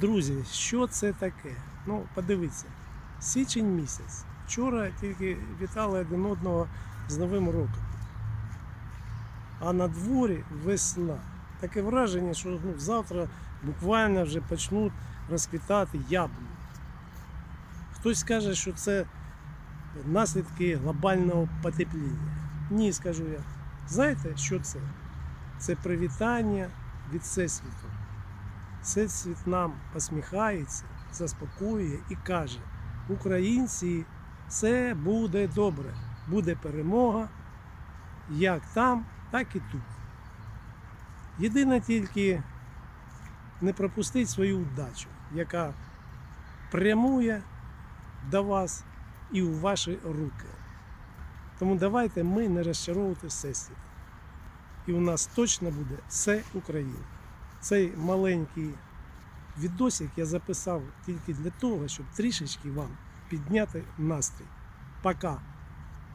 Друзі, що це таке? Ну, подивіться, січень місяць. Вчора тільки вітали один одного з Новим роком. А на дворі весна. Таке враження, що ну, завтра буквально вже почнуть розквітати яблуні. Хтось каже, що це наслідки глобального потепління. Ні, скажу я. Знаєте, що це? Це привітання від Всесвіту. Всесвіт нам посміхається, заспокоює і каже: Українці, все буде добре, буде перемога, як там, так і тут. Єдине тільки не пропустить свою удачу, яка прямує до вас і у ваші руки. Тому давайте ми не розчаровувати Всесвіт. І у нас точно буде все Україна. Цей маленький відосик я записав тільки для того, щоб трішечки вам підняти настрій. Пока!